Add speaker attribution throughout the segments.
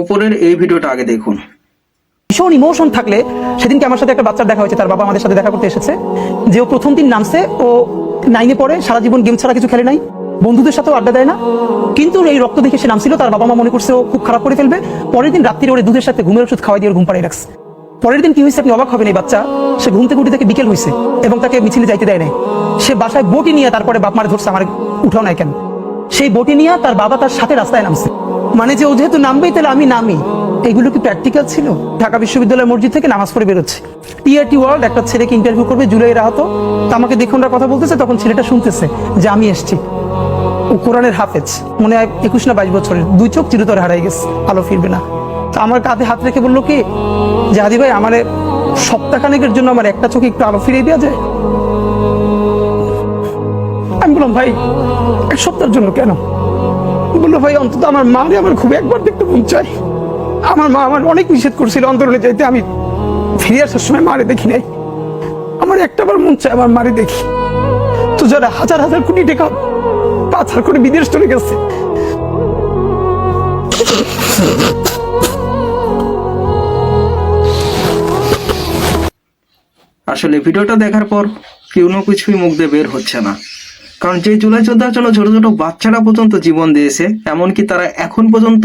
Speaker 1: উপরের এই ভিডিওটা আগে দেখুন।
Speaker 2: ভীষণ ইমোশন থাকলে সেদিনকে আমার সাথে একটা বাচ্চার দেখা হয়েছে, তার বাবা আমাদের সাথে দেখা করতে এসেছে। যে ও প্রথম দিন নামছে, ও নাইনে পড়ে, সারা জীবন গেম ছাড়া কিছু খেলে নাই। বন্ধুদের সাথেও আড্ডা দেয় না। কিন্তু এই রক্ত দেখে সে নামছিল, তার বাবা মা মনে করছে ও খুব খারাপ করে ফেলবে। পরের দিন রাত্রিরে ওরে দুধের সাথে ঘুমের ওষুধ খাওয়াই দিয়ে ঘুম পাড়িয়ে রাখছে। পরের দিন কি হয়েছে আপনি অবাক হবেন এই বাচ্চা? সে ঘুম থেকে উঠে থেকে বিকেল হয়েছে এবং তাকে মিছিলে যাইতে দেয় নাই। সে বাসায় বটি নিয়ে তারপরে বাপ মারে ধরছে, আমার উঠাও নাই কেন? সেই বটি নিয়ে তার বাবা তার সাথে রাস্তায় নামছে। মানে যে ও যেহেতু নামবেই, তাহলে আমি নামি। এগুলো কি প্র্যাকটিক্যাল ছিল? ঢাকা বিশ্ববিদ্যালয় মসজিদ থেকে নামাজ পড়ে বেরোচ্ছে। টিআরটি ওয়ার্ল্ড একটা ছেলেকে ইন্টারভিউ করবে জুলাই রাহত তো আমাকে দেখে ওনারা কথা বলতেছে, তখন ছেলেটা শুনতেছে যে আমি এসছি। ও কোরআনের হাফেজ, মনে হয় একুশ না বাইশ বছরের। দুই চোখ চিরতরে হারাই গেছে, আলো ফিরবে না। তো আমার কাঁধে হাত রেখে বলল, কি? যে হাদি ভাই, আমার সপ্তাহখানেকের জন্য আমার একটা চোখে একটু আলো ফিরিয়ে দেওয়া যায়। আমি বললাম, ভাই এক সপ্তাহের জন্য কেন? বলল, ভাই, অন্তত আমার মারে আমার খুব একবার দেখতে মন চাই আমার মা আমার অনেক নিষেধ করছিল অন্তরণে যাইতে, আমি ফিরে আসার সময় মারে দেখি নাই। আমার একটা বার মন চায় আমার মারে দেখি। তো যারা হাজার হাজার কোটি টাকা পাচার করে বিদেশ চলে গেছে,
Speaker 1: আসলে ভিডিওটা দেখার পর কোনো কিছুই মুখ দিয়ে বের হচ্ছে না। কারণ যে জুলাই যোদ্ধার জন্য ছোট ছোট বাচ্চারা পর্যন্ত জীবন দিয়েছে, এমনকি তারা এখন পর্যন্ত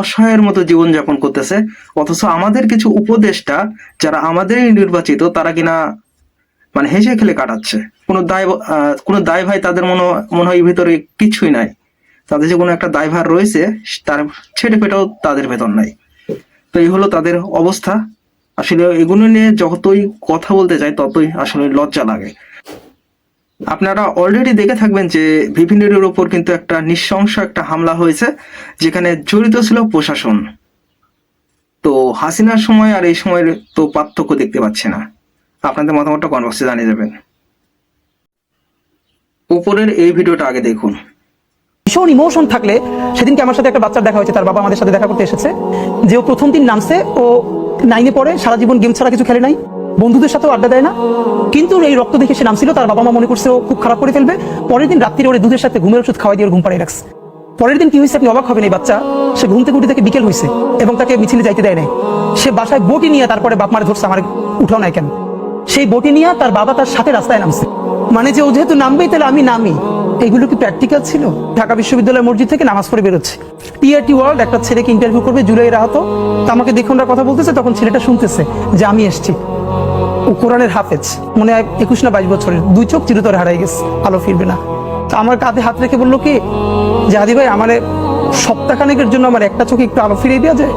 Speaker 1: অসহায়ের মতো জীবন যাপন করতেছে। অথচ আমাদের কিছু উপদেষ্টা যারা আমাদেরই নির্বাচিত, তারা কিনা মানে হেসে খেলে কাটাচ্ছে। কোনো দায় কোনো দায় ভাই তাদের মনে মনে হয় ভিতরে কিছুই নাই। তাদের যে কোনো একটা দায়ভার রয়েছে, তার ছেড়ে পেটাও তাদের ভেতর নাই। তো এই হলো তাদের অবস্থা। আসলে এগুলো নিয়ে যতই কথা বলতে চাই ততই আসলে লজ্জা লাগে। আপনারা অলরেডি দেখে থাকবেন যে বিভিন্নের ওপর কিন্তু একটা নৃশংস একটা হামলা হয়েছে, যেখানে জড়িত ছিল প্রশাসন। তো হাসিনার সময় আর এই সময়ের তো পার্থক্য দেখতে পাচ্ছি না। আপনাদের মতামতটা কনভার্সে জানিয়ে যাবেন উপরের এই ভিডিওটা আগে দেখুন।
Speaker 2: ভীষণ ইমোশন থাকলে সেদিনকে আমার সাথে একটা বাচ্চার দেখা হয়েছে, তার বাবা আমাদের সাথে দেখা করতে এসেছে। যে ও প্রথম দিন নামছে, ও নাইনে পড়ে, সারা জীবন গেম ছাড়া কিছু খেলে নাই। বন্ধুদের সাথেও আড্ডা দেয় না। কিন্তু এই রক্ত দেখে সে নামছিল, তার বাবা মা মনে করছে ও খুব খারাপ করে ফেলবে। পরের দিন রাত্রিরে ওরে দুধের সাথে ঘুমের ওষুধ খাওয়াই দিয়ে ঘুম পাড়িয়ে রাখছে। পরের দিন কি হয়েছে আপনি অবাক হবেন এই বাচ্চা? সে ঘুম থেকে উঠে থেকে বিকেল হয়েছে এবং তাকে মিছিলে যাইতে দেয় নাই। সে বাসায় বটি নিয়ে তারপরে বাপ মারে ধরছে, আমার উঠাও নাই কেন? সেই বটি নিয়ে তার বাবা তার সাথে রাস্তায় নামছে। মানে যে ও যেহেতু নামবেই, তাহলে আমি নামি। এইগুলো কি প্র্যাকটিক্যাল ছিল? ঢাকা বিশ্ববিদ্যালয় মসজিদ থেকে নামাজ পড়ে বেরোচ্ছে। টিআরটি ওয়ার্ল্ড একটা ছেলেকে ইন্টারভিউ করবে জুলাই রাহত। তো আমাকে দেখুন কথা বলতেছে, তখন ছেলেটা শুনতেছে যে আমি এসছি। ও কোরআনের হাফেজ। মনে হয় একুশ না বাইশ বছরের। দুই চোখ চিরতরে হারাই গেছে। আলো ফিরবে না। তো আমার কাঁধে হাত রেখে বলল কি যে আদি ভাই, আমার সপ্তাহখানেকের জন্য আমার একটা চোখে একটু আলো ফিরিয়ে দেওয়া যায়?